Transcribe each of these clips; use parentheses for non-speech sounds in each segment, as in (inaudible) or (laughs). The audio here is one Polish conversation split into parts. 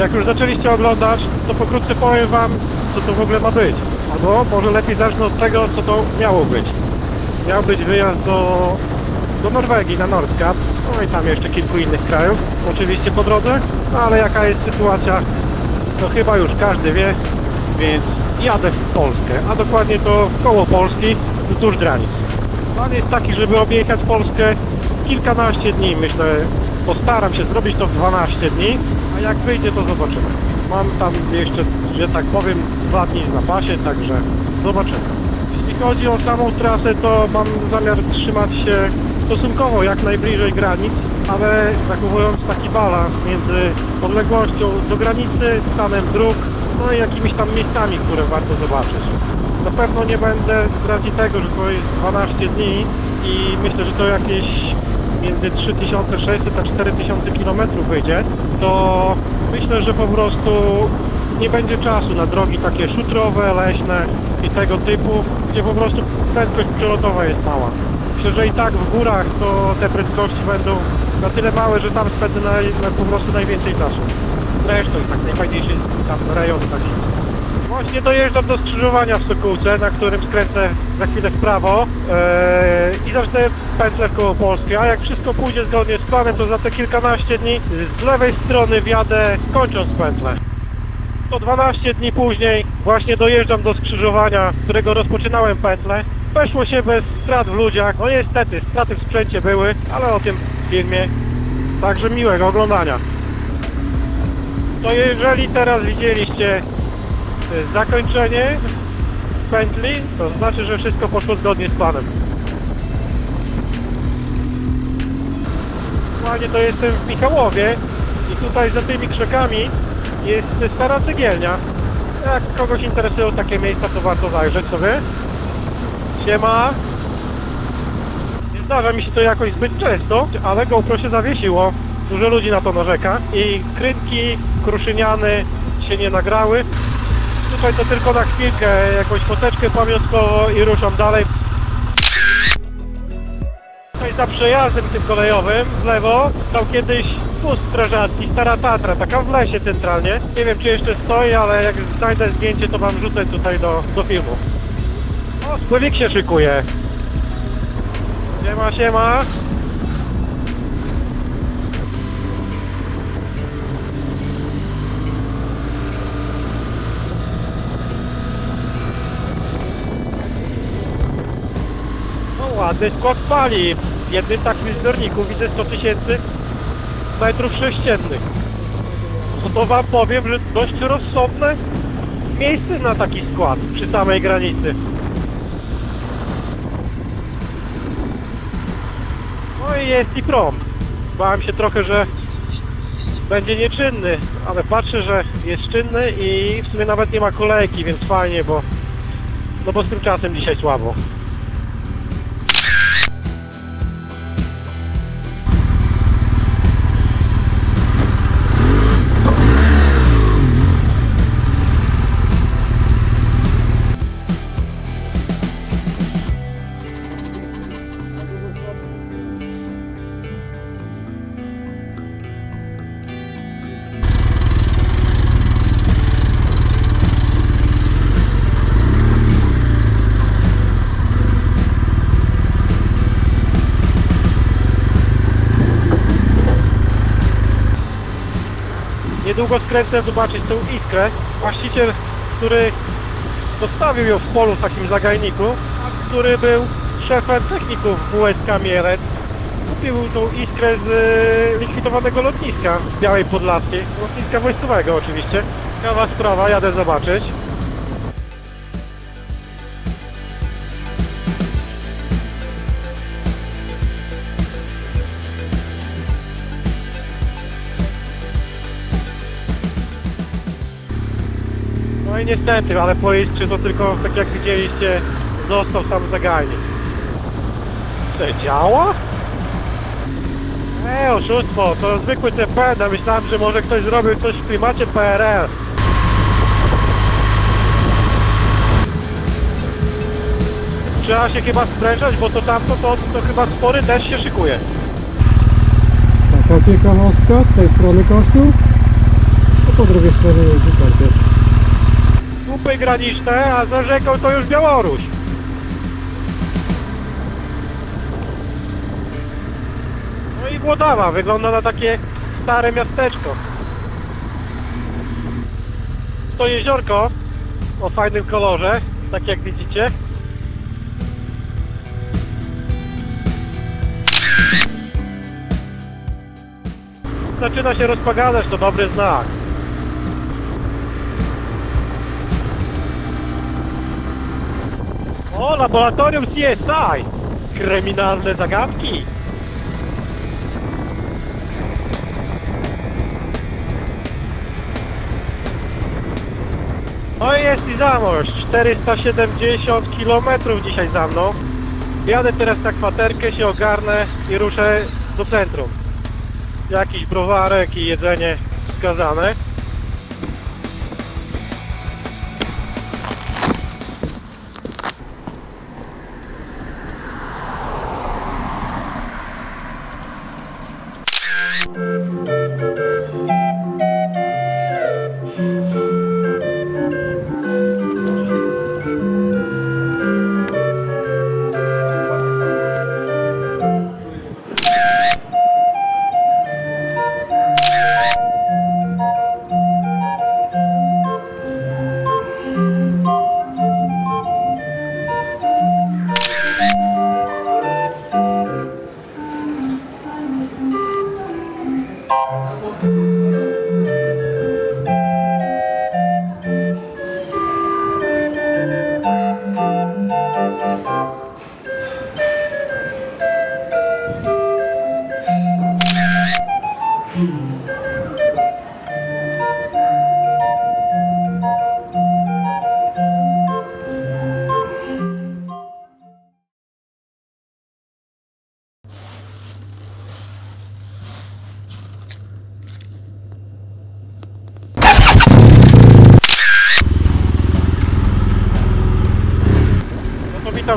Jak już zaczęliście oglądać, to pokrótce powiem wam, co to w ogóle ma być. Albo może lepiej zacznę od tego, co to miało być. Miał być wyjazd do, do Norwegii na Nordkap, no i tam jeszcze kilku innych krajów, oczywiście po drodze, no ale jaka jest sytuacja, to chyba już każdy wie, więc jadę w Polskę, a dokładnie to w koło Polski, wzdłuż granic. Plan jest taki, żeby objechać Polskę kilkanaście dni, myślę, postaram się zrobić to w 12 dni, a jak wyjdzie to zobaczymy. Mam tam jeszcze, że tak powiem, dwa dni w zapasie, także zobaczymy. Jeśli chodzi o samą trasę, to mam zamiar trzymać się stosunkowo jak najbliżej granic, ale zachowując taki balans między odległością do granicy, stanem dróg, no i jakimiś tam miejscami, które warto zobaczyć. Na pewno nie będę z racji tego, że to jest 12 dni i myślę, że to jakieś między 3600 a 4000 km wyjdzie, to myślę, że po prostu nie będzie czasu na drogi takie szutrowe, leśne i tego typu, gdzie po prostu prędkość przelotowa jest mała. Myślę, że i tak w górach to te prędkości będą na tyle małe, że tam spędzę naj, na, po prostu najwięcej czasu. Zresztą tak najfajniejszy tam rejon taki. Właśnie dojeżdżam do skrzyżowania w Sokółce, na którym skręcę za chwilę w prawo eee, i zacznę pętlę koło Polskie, a jak wszystko pójdzie zgodnie z planem, to za te kilkanaście dni z lewej strony wjadę kończąc pętlę. To 12 dni później właśnie dojeżdżam do skrzyżowania, którego rozpoczynałem pętlę. Weszło się bez strat w ludziach, no niestety straty w sprzęcie były, ale o tym w filmie. Także miłego oglądania. To jeżeli teraz widzieliście zakończenie pętli, to znaczy, że wszystko poszło zgodnie z planem. Aktualnie to jestem w Michałowie i tutaj za tymi krzakami jest stara cegielnia. Jak kogoś interesują takie miejsca, to warto zajrzeć sobie. Siema. Nie zdarza mi się to jakoś zbyt często, ale GoPro się zawiesiło. Dużo ludzi na to narzeka i krytki, kruszyniany się nie nagrały. Tutaj to tylko na chwilkę, jakąś foteczkę pamiątkową i ruszam dalej. Tutaj za przejazdem tym kolejowym w lewo stał kiedyś wóz strażacki, stara Tatra, taka w lesie centralnie. Nie wiem czy jeszcze stoi, ale jak znajdę zdjęcie to wam rzucę tutaj do, do filmu. O, spływik się szykuje. Siema, siema. Ładny skład pali. W jednym takim zbiorniku widzę 100 tysięcy metrów sześciennych. No to wam powiem, że dość rozsądne miejsce na taki skład przy samej granicy. No i jest i prom. Bałem się trochę, że będzie nieczynny, ale patrzę, że jest czynny i w sumie nawet nie ma kolejki, więc fajnie, bo no bo z tym czasem dzisiaj słabo. Niedługo skręcę zobaczyć tą iskrę. Właściciel, który zostawił ją w polu w takim zagajniku, który był szefem techników WSK Mielec, kupił tą iskrę z e, likwidowanego lotniska z Białej Podlaskiej, lotniska wojskowego oczywiście. Ciekawa sprawa, jadę zobaczyć. No i niestety, ale po to tylko, tak jak widzieliście, został sam zagajnik. Co, działa? Ej, oszustwo, to zwykły TPN, a myślałem, że może ktoś zrobił coś w klimacie PRL. Trzeba się chyba sprężać, bo to tamto, to, to chyba spory deszcz się szykuje. Taka ciekawostka z tej strony kościół. No po drugiej stronie wyparty. Słupy graniczne, a za rzeką to już Białoruś. No i Włodawa, wygląda na takie stare miasteczko. To jeziorko o fajnym kolorze, tak jak widzicie. Zaczyna się rozpogadać, to dobry znak. O, laboratorium CSI! Kryminalne zagadki! No i jest i zamość. 470 km dzisiaj za mną. Jadę teraz na kwaterkę, się ogarnę i ruszę do centrum. Jakiś browarek i jedzenie wskazane.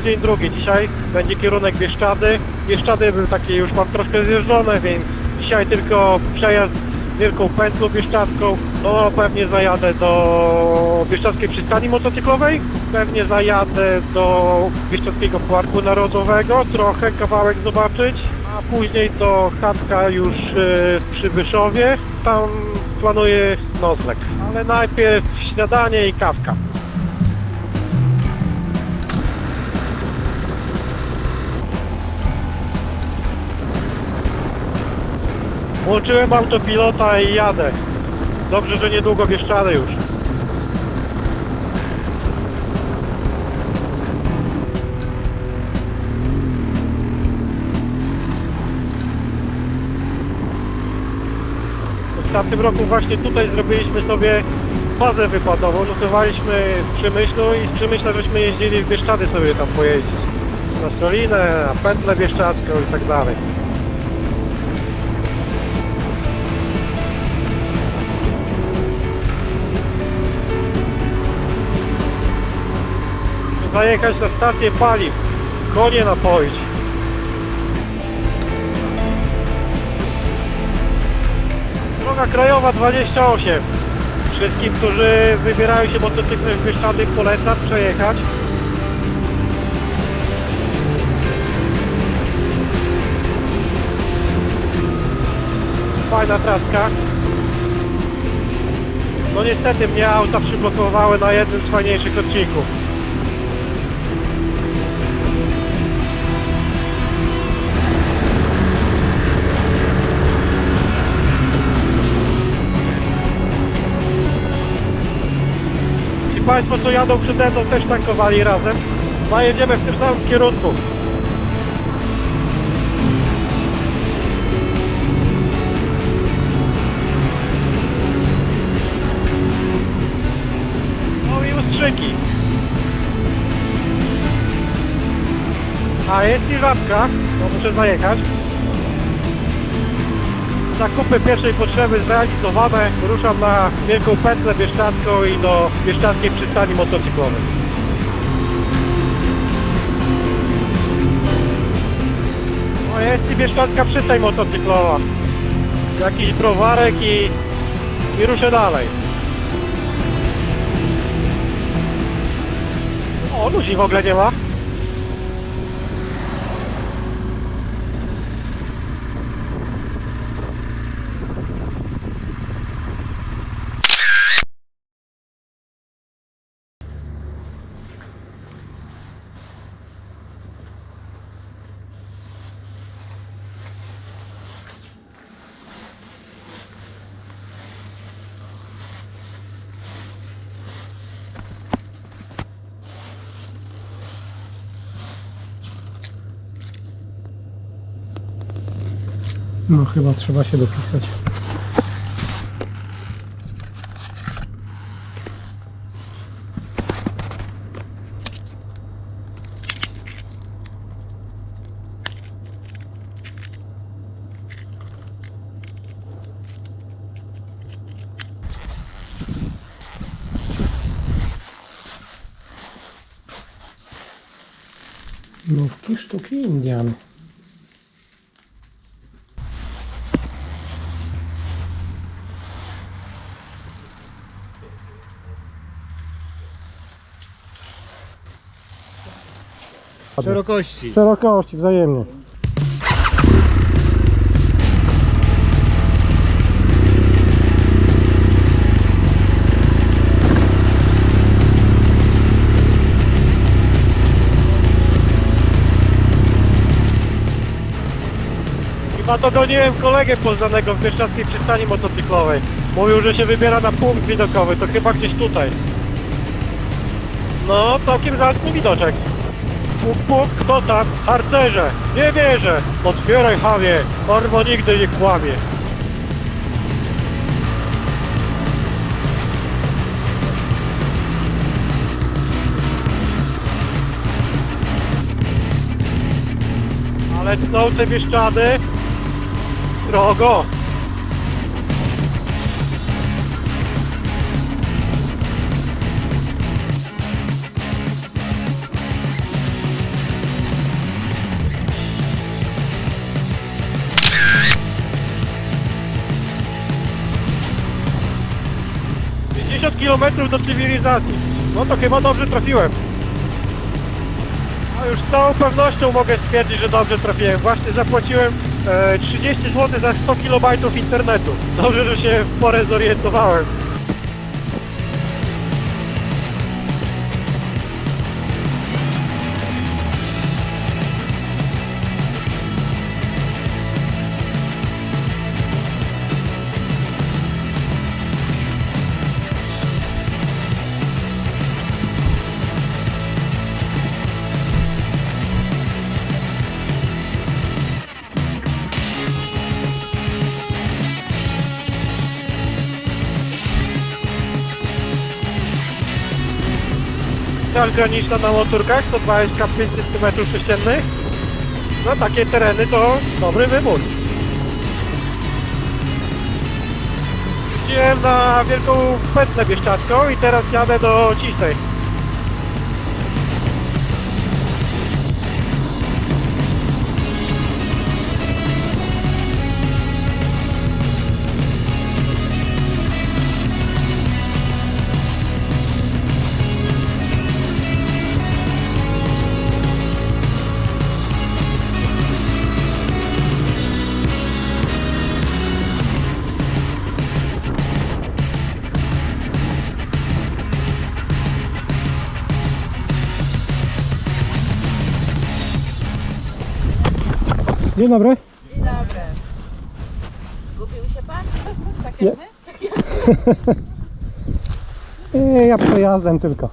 To w dzień drugi. Dzisiaj będzie kierunek Bieszczady. Bieszczady był taki już mam troszkę zjeżdżone, więc dzisiaj tylko przejazd wielką pętlą bieszczadzką. No pewnie zajadę do Bieszczadzkiej Przystani Motocyklowej. Pewnie zajadę do Bieszczadzkiego Parku Narodowego. Trochę kawałek zobaczyć. A później do chatka już w Przybyszowie. Tam planuję nocleg. Ale najpierw śniadanie i kawka. Włączyłem autopilota i jadę. Dobrze, że niedługo Bieszczady już. W tamtym roku właśnie tutaj zrobiliśmy sobie bazę wykładową. Notowaliśmy w Przemyślu i z Przemyśla żeśmy jeździli w Bieszczady sobie tam pojeździć. Na Solinę, na Pętlę Bieszczadzką i tak dalej. Zajechać na stację paliw, konie napoić. Droga krajowa 28. Wszystkim, którzy wybierają się motocyklem w Bieszczady polecam przejechać. Fajna traska. No niestety mnie auta przyblokowały na jednym z fajniejszych odcinków. Państwo, co jadą przede mną, też tankowali razem. No jedziemy w tym samym kierunku. No i ustrzyki. A jest i żabka, to muszę zajechać. Zakupy pierwszej potrzeby zrealizowane. Ruszam na Wielką Pętlę Bieszczadzką i do Bieszczadzkiej Przystani Motocyklowej. No jest i Bieszczadzka Przystań Motocyklowa. Jakiś browarek i, i ruszę dalej. O, ludzi w ogóle nie ma. No chyba trzeba się dopisać. Nówki sztuki Indian. Szerokości. Szerokości wzajemnie. Chyba to goniłem kolegę poznanego w Bieszczadzkiej przystani motocyklowej. Mówił, że się wybiera na punkt widokowy, to chyba gdzieś tutaj. No, całkiem zacny widoczek. Puk, puk, kto tam? Harcerze! Nie wierzę! Otwieraj, Hawie! Ormo nigdy nie kłamie. Ale tnące Bieszczady... Drogo! Kilometrów do cywilizacji. No to chyba dobrze trafiłem. A już z całą pewnością mogę stwierdzić, że dobrze trafiłem. Właśnie zapłaciłem e, 30 zł za 100 kB internetu. Dobrze, że się w porę zorientowałem. Straż graniczna na motorkach, 120 500 m3. No takie tereny to dobry wybór. Jeździłem na wielką pętlę bieszczadzką i teraz jadę do Cisnej. Dzień dobry. Dzień dobry. Gubił się pan? (laughs) Tak jak my? Nie, (laughs) ja przejazdem tylko.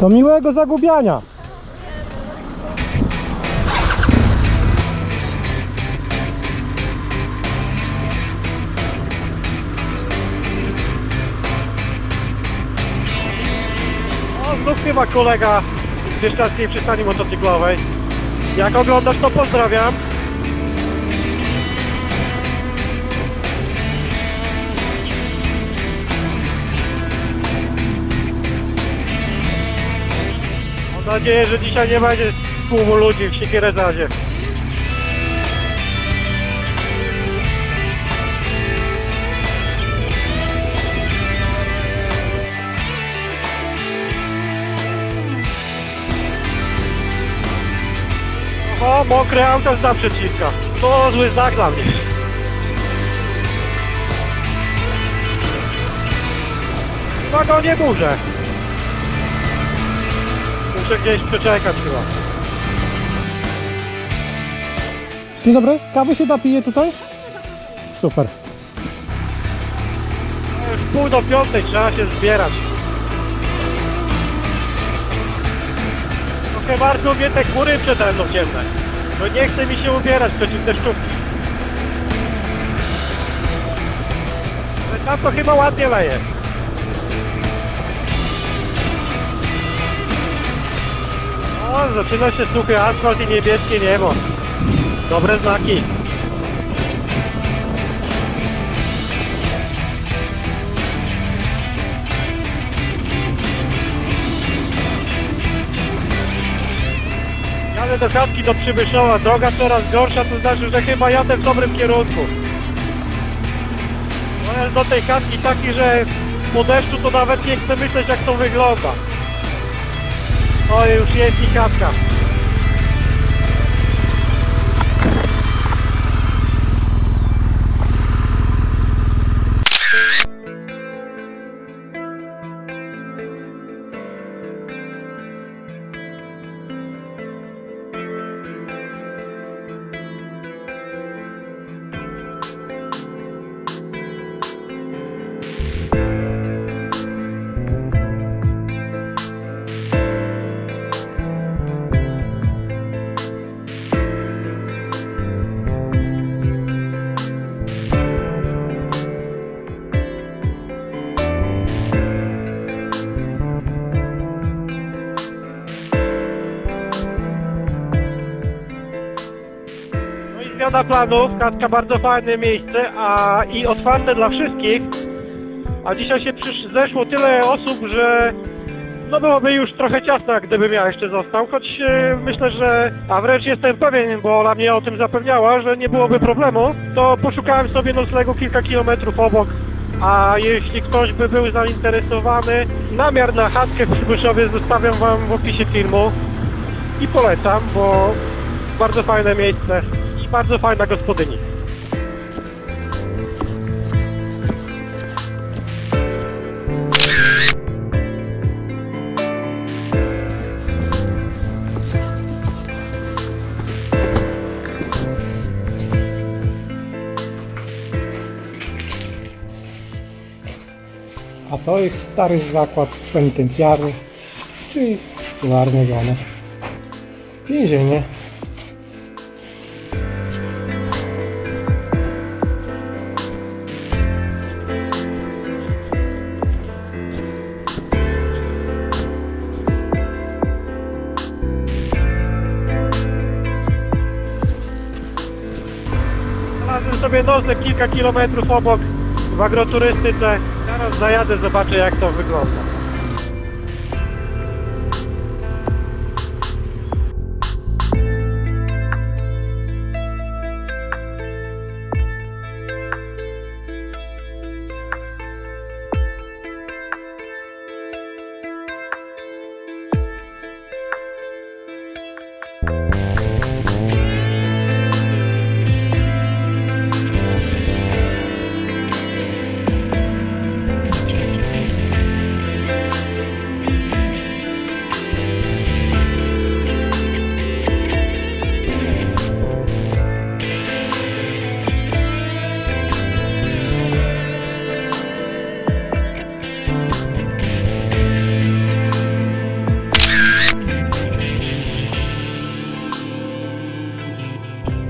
To miłego zagubiania. to chyba kolega z Bieszczadzkiej Przystani Motocyklowej. Jak oglądasz to pozdrawiam. Mam nadzieję, że dzisiaj nie będzie tłumu ludzi w Siekierezadzie. O, mokre auto z naprzeciwka. To zły znak dla mnie. Chyba go nie burzę. Muszę gdzieś przeczekać chyba. Dzień dobry, kawy się napije tutaj? Super. No Już pół do piątej trzeba się zbierać. Trochę bardzo mnie te chmury przede mną ciemne. No nie chce mi się ubierać przeciw deszczówki. Ale tam to chyba ładnie leje. O, zaczyna się suchy asfalt i niebieskie niebo. Dobre znaki. Jadę do chatki do Przybyszowa, droga coraz gorsza, to znaczy, że chyba jadę w dobrym kierunku. Pojazd do tej chatki taki, że po deszczu to nawet nie chcę myśleć jak to wygląda. O, już jest i chatka. I zmiana planów, chatka bardzo fajne miejsce, a i otwarte dla wszystkich. A dzisiaj się przysz, zeszło tyle osób, że no byłoby już trochę ciasno, gdybym ja jeszcze został, choć e, myślę, że, a wręcz jestem pewien, bo Ola mnie o tym zapewniała, że nie byłoby problemu, to poszukałem sobie noclegu kilka kilometrów obok, a jeśli ktoś by był zainteresowany, namiar na chatkę w Przybyszowie zostawiam Wam w opisie filmu i polecam, bo bardzo fajne miejsce bardzo fajna gospodyni. A to jest stary zakład penitencjarny, czyli polarnie zwane więzienie. Sobie nocleg kilka kilometrów obok w agroturystyce. Teraz zajadę, zobaczę jak to wygląda.